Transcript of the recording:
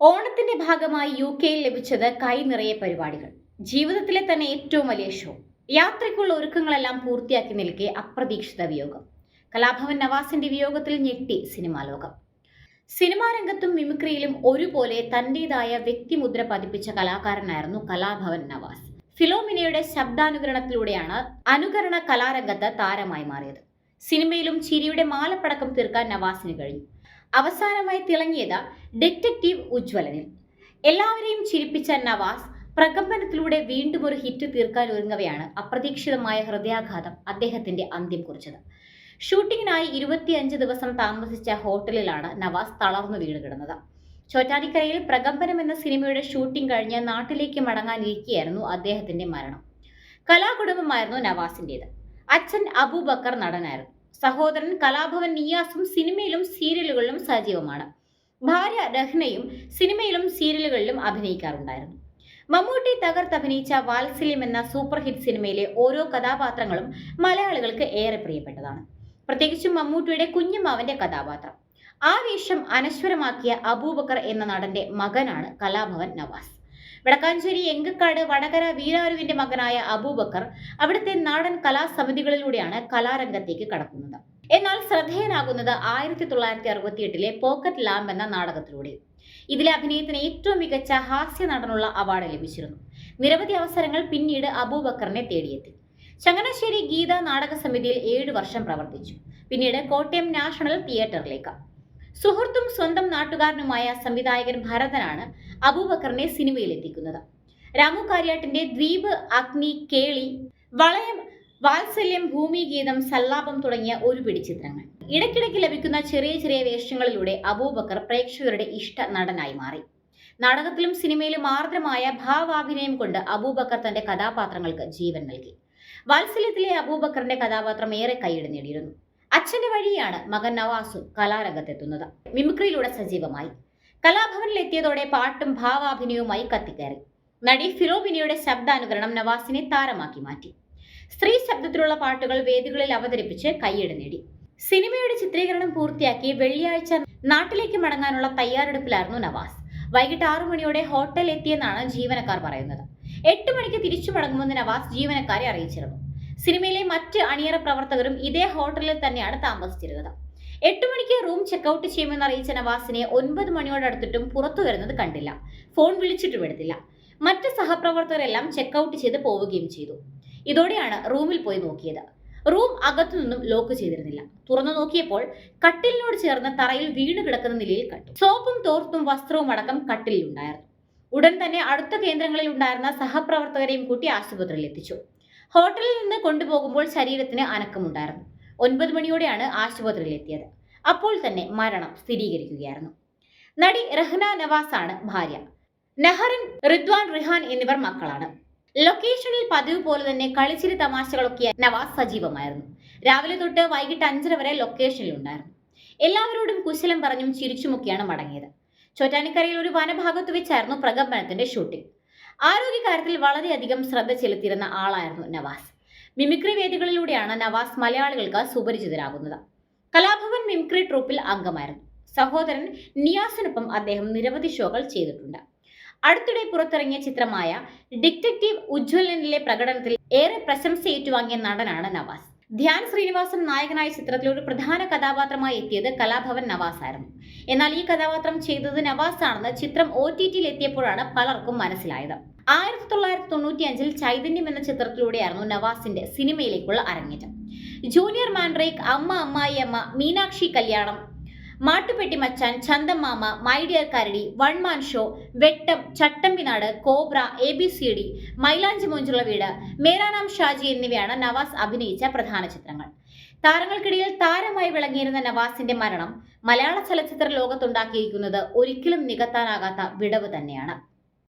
ഓണത്തിന്റെ ഭാഗമായി യു കെയിൽ ലഭിച്ചത് കൈ നിറയെ പരിപാടികൾ. ജീവിതത്തിലെ തന്നെ ഏറ്റവും വലിയ ഷോ യാത്രയ്ക്കുള്ള ഒരുക്കങ്ങളെല്ലാം പൂർത്തിയാക്കി നിൽക്കെ അപ്രതീക്ഷിത വിയോഗം. കലാഭവൻ നവാസിന്റെ വിയോഗത്തിൽ ഞെട്ടി സിനിമാ ലോകം. സിനിമാ രംഗത്തും മിമിക്രിയിലും ഒരുപോലെ തന്റേതായ വ്യക്തിമുദ്ര പതിപ്പിച്ച കലാകാരനായിരുന്നു കലാഭവൻ നവാസ്. ഫിലോമിനയുടെ ശബ്ദാനുകരണത്തിലൂടെയാണ് അനുകരണ കലാരംഗത്ത് താരമായി മാറിയത്. സിനിമയിലും ചിരിയുടെ മാലപ്പടക്കം തീർക്കാൻ നവാസിന് കഴിഞ്ഞു. അവസാനമായി തിളങ്ങിയത് ഡിറ്റക്റ്റീവ് ഉജ്വലനിൽ എല്ലാവരെയും ചിരിപ്പിച്ച നവാസ് പ്രകമ്പനത്തിലൂടെ വീണ്ടും ഒരു ഹിറ്റ് തീർക്കാൻ ഒരുങ്ങവെയാണ് അപ്രതീക്ഷിതമായ ഹൃദയാഘാതം അദ്ദേഹത്തിന്റെ അന്ത്യം കുറിച്ചത്. ഷൂട്ടിങ്ങിനായി ഇരുപത്തിയഞ്ച് ദിവസം താമസിച്ച ഹോട്ടലിലാണ് നവാസ് തളർന്നു വീണ് കിടന്നത്. ചോറ്റാനിക്കരയിൽ പ്രകമ്പനം എന്ന സിനിമയുടെ ഷൂട്ടിംഗ് കഴിഞ്ഞ് നാട്ടിലേക്ക് മടങ്ങാനിരിക്കെയായിരുന്നു അദ്ദേഹത്തിന്റെ മരണം. കലാകുടുംബമായിരുന്നു നവാസിന്റേത് അച്ഛൻ അബൂബക്കർ നടനായിരുന്നു. സഹോദരൻ കലാഭവൻ നിയാസും സിനിമയിലും സീരിയലുകളിലും സജീവമാണ്. ഭാര്യ രഹ്നയും സിനിമയിലും സീരിയലുകളിലും അഭിനയിക്കാറുണ്ടായിരുന്നു. മമ്മൂട്ടി തകർത്തഭിനയിച്ച വാത്സല്യം എന്ന സൂപ്പർ ഹിറ്റ് സിനിമയിലെ ഓരോ കഥാപാത്രങ്ങളും മലയാളികൾക്ക് ഏറെ പ്രിയപ്പെട്ടതാണ്. പ്രത്യേകിച്ചും മമ്മൂട്ടിയുടെ കുഞ്ഞുമാവന്റെ കഥാപാത്രം. ആ വേഷം അനശ്വരമാക്കിയ അബൂബക്കർ എന്ന നടന്റെ മകനാണ് കലാഭവൻ നവാസ്. വടക്കാഞ്ചേരി എങ്കക്കാട് വടകര വീരാരുവിന്റെ മകനായ അബൂബക്കർ അവിടുത്തെ നാടൻ കലാസമിതികളിലൂടെയാണ് കലാരംഗത്തേക്ക് കടക്കുന്നത്. എന്നാൽ ശ്രദ്ധേയനാകുന്നത് ആയിരത്തി തൊള്ളായിരത്തി അറുപത്തി എട്ടിലെ പോക്കറ്റ് ലാംബ് എന്ന നാടകത്തിലൂടെ. ഇതിലെ അഭിനയത്തിന് ഏറ്റവും മികച്ച ഹാസ്യ നടനുള്ള അവാർഡ് ലഭിച്ചിരുന്നു. നിരവധി അവസരങ്ങൾ പിന്നീട് അബൂബക്കറിനെ തേടിയെത്തി. ചങ്ങനാശ്ശേരി ഗീത നാടക സമിതിയിൽ ഏഴു വർഷം പ്രവർത്തിച്ചു. പിന്നീട് കോട്ടയം നാഷണൽ തിയേറ്ററിലേക്ക്. സുഹൃത്തും സ്വന്തം നാട്ടുകാരനുമായ സംവിധായകൻ ഭരതനാണ് അബൂബക്കറിനെ സിനിമയിലെത്തിക്കുന്നത്. രാമു കാര്യാട്ടിന്റെ ദ്വീപ് അഗ്നി കേളി വളയം വാത്സല്യം ഭൂമിഗീതം സല്ലാപം തുടങ്ങിയ ഒരു പിടി ചിത്രങ്ങൾ. ഇടയ്ക്കിടയ്ക്ക് ലഭിക്കുന്ന ചെറിയ ചെറിയ വേഷങ്ങളിലൂടെ അബൂബക്കർ പ്രേക്ഷകരുടെ ഇഷ്ട നടനായി മാറി. നാടകത്തിലും സിനിമയിലും ആർദ്രമായ ഭാവാഭിനയം കൊണ്ട് അബൂബക്കർ തന്റെ കഥാപാത്രങ്ങൾക്ക് ജീവൻ നൽകി. വാത്സല്യത്തിലെ അബൂബക്കറിന്റെ കഥാപാത്രം ഏറെ കൈയിട് നേടിയിരുന്നു. അച്ഛന്റെ വഴിയാണ് മകൻ നവാസും കലാരംഗത്തെത്തുന്നത്. മിമിക്രിയിലൂടെ സജീവമായി. കലാഭവനിൽ എത്തിയതോടെ പാട്ടും ഭാവാഭിനയവുമായി കത്തിക്കയറി. നടി ഫിലോമിനിയുടെ ശബ്ദാനുകരണം നവാസിനെ താരമാക്കി മാറ്റി. സ്ത്രീ ശബ്ദത്തിലുള്ള പാട്ടുകൾ വേദികളിൽ അവതരിപ്പിച്ച് കൈയ്യട നേടി. സിനിമയുടെ ചിത്രീകരണം പൂർത്തിയാക്കി വെള്ളിയാഴ്ച നാട്ടിലേക്ക് മടങ്ങാനുള്ള തയ്യാറെടുപ്പിലായിരുന്നു നവാസ്. വൈകിട്ട് ആറു മണിയോടെ ഹോട്ടലിൽ എത്തിയെന്നാണ് ജീവനക്കാർ പറയുന്നത്. എട്ട് മണിക്ക് തിരിച്ചു മടങ്ങുമെന്ന് നവാസ് ജീവനക്കാരെ അറിയിച്ചിരുന്നു. സിനിമയിലെ മറ്റ് അണിയറ പ്രവർത്തകരും ഇതേ ഹോട്ടലിൽ തന്നെയാണ് താമസിച്ചിരുന്നത്. എട്ട് മണിക്ക് റൂം ചെക്കൗട്ട് ചെയ്യുമെന്ന് അറിയിച്ച നവാസിനെ ഒൻപത് മണിയോടടുത്തിട്ടും പുറത്തു വരുന്നത് കണ്ടില്ല. ഫോൺ വിളിച്ചിട്ടും എടുത്തില്ല. മറ്റ് സഹപ്രവർത്തകരെല്ലാം ചെക്കൗട്ട് ചെയ്ത് പോവുകയും ചെയ്തു. ഇതോടെയാണ് റൂമിൽ പോയി നോക്കിയത്. റൂം അകത്തുനിന്നും ലോക്ക് ചെയ്തിരുന്നില്ല. തുറന്നു നോക്കിയപ്പോൾ കട്ടിലിനോട് ചേർന്ന് തറയിൽ വീണ് കിടക്കുന്ന നിലയിൽ കണ്ടു സോപ്പും തോർത്തും വസ്ത്രവും അടക്കം കട്ടിലിലുണ്ടായിരുന്നു. ഉടൻ തന്നെ അടുത്ത കേന്ദ്രങ്ങളിൽ ഉണ്ടായിരുന്ന സഹപ്രവർത്തകരെയും കൂട്ടി ആശുപത്രിയിൽ എത്തിച്ചു. ഹോട്ടലിൽ നിന്ന് കൊണ്ടുപോകുമ്പോൾ ശരീരത്തിന് അനക്കമുണ്ടായിരുന്നു. ഒൻപത് മണിയോടെയാണ് ആശുപത്രിയിൽ എത്തിയത് അപ്പോൾ തന്നെ മരണം സ്ഥിരീകരിക്കുകയായിരുന്നു. നടി റഹ്ന നവാസാണ് ഭാര്യ. നെഹറിൻ റിദ്വാൻ റിഹാൻ എന്നിവർ മക്കളാണ്. ലൊക്കേഷനിൽ പതിവ് പോലെ തന്നെ കളിച്ചിരി തമാശകളൊക്കെ നവാസ് സജീവമായിരുന്നു. രാവിലെ തൊട്ട് വൈകിട്ട് അഞ്ചര വരെ ലൊക്കേഷനിൽ ഉണ്ടായിരുന്നു എല്ലാവരോടും കുശലം പറഞ്ഞും ചിരിച്ചുമൊക്കെയാണ് മടങ്ങിയത്. ചോറ്റാനിക്കരയിൽ ഒരു വനഭാഗത്ത് വെച്ചായിരുന്നു പ്രകമ്പനത്തിന്റെ ഷൂട്ടിംഗ്. ആരോഗ്യകാര്യത്തിൽ വളരെയധികം ശ്രദ്ധ ചെലുത്തിയിരുന്ന ആളായിരുന്നു നവാസ്. മിമിക്രി വേദികളിലൂടെയാണ് നവാസ് മലയാളികൾക്ക് സുപരിചിതരാകുന്നത്. കലാഭവൻ മിമിക്രി ട്രൂപ്പിൽ അംഗമായിരുന്നു. സഹോദരൻ നിയാസിനൊപ്പം അദ്ദേഹം നിരവധി ഷോകൾ ചെയ്തിട്ടുണ്ട്. അടുത്തിടെ പുറത്തിറങ്ങിയ ചിത്രമായ ഡിറ്റക്റ്റീവ് ഉജ്ജ്വലനിലെ പ്രകടനത്തിൽ ഏറെ പ്രശംസ ഏറ്റുവാങ്ങിയ നടനാണ് നവാസ്. ധ്യാൻ ശ്രീനിവാസൻ നായകനായ ചിത്രത്തിൽ ഒരു പ്രധാന കഥാപാത്രമായി എത്തിയത് കലാഭവൻ നവാസ് ആയിരുന്നു എന്നാൽ ഈ കഥാപാത്രം ചെയ്തത് നവാസ് ആണെന്ന് ചിത്രം ഒ ടി ടിയിൽ എത്തിയപ്പോഴാണ് പലർക്കും മനസ്സിലായത്. ആയിരത്തി തൊള്ളായിരത്തി തൊണ്ണൂറ്റി അഞ്ചിൽ ചൈതന്യം എന്ന ചിത്രത്തിലൂടെയായിരുന്നു നവാസിന്റെ സിനിമയിലേക്കുള്ള അരങ്ങേറ്റം. ജൂനിയർ മാൻഡ്രേക്ക് അമ്മ അമ്മായി അമ്മ Meenakshi Kalyanam Mattupetty Machan Chandamama my dear Karadi one man show Vettam Chattambinadu cobra A B C D Mylanchi Monchulla Veedu മേരാനാം Shaji എന്നിവയാണ് നവാസ് അഭിനയിച്ച പ്രധാന ചിത്രങ്ങൾ. താരങ്ങൾക്കിടയിൽ താരമായി വിളങ്ങിയിരുന്ന നവാസിന്റെ മരണം മലയാള ചലച്ചിത്ര ലോകത്തുണ്ടാക്കിയിരിക്കുന്നത് ഒരിക്കലും നികത്താനാകാത്ത വിടവ് തന്നെയാണ്.